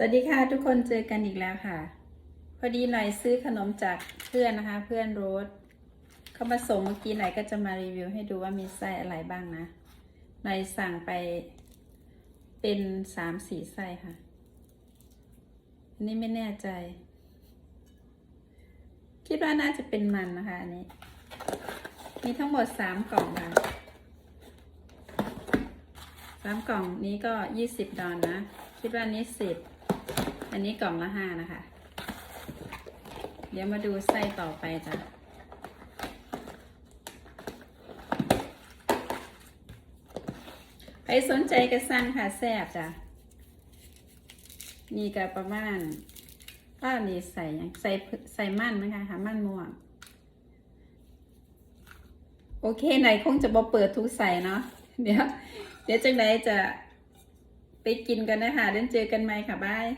สวัสดีค่ะทุกคนเจอกันอีกแล้วค่ะ พอดีหน่อยซื้อขนมจากเพื่อนนะคะ เพื่อนโรสเขามาส่งเมื่อกี้หน่อยก็จะมารีวิวให้ดูว่ามีไส้อะไรบ้างนะหน่อยสั่งไปเป็นสามสี่ไส้ค่ะ อันนี้ไม่แน่ใจ คิดว่าน่าจะเป็นมันนะคะอันนี้ มีทั้งหมดสามกล่องค่ะสามกล่องนี้ก็ยี่สิบดอลนะ คิดว่านี้สิบ อันนี้กล่องละห้านะคะ เดี๋ยวมาดูไส้ต่อไปจ้ะใครสนใจก็สั่งค่ะแซ่บจ้ะนี่ก็ประมาณถ้านี่ใส่ยังใส่ใส่มั่นนะคะหามั่นม่วง โอเคไหนคงจะบอเปิดทุกใส่เนาะเดี๋ยว เดี๋ยวจังไดจะไปกินกันนะคะเดินเจอกันใหม่ค่ะบาย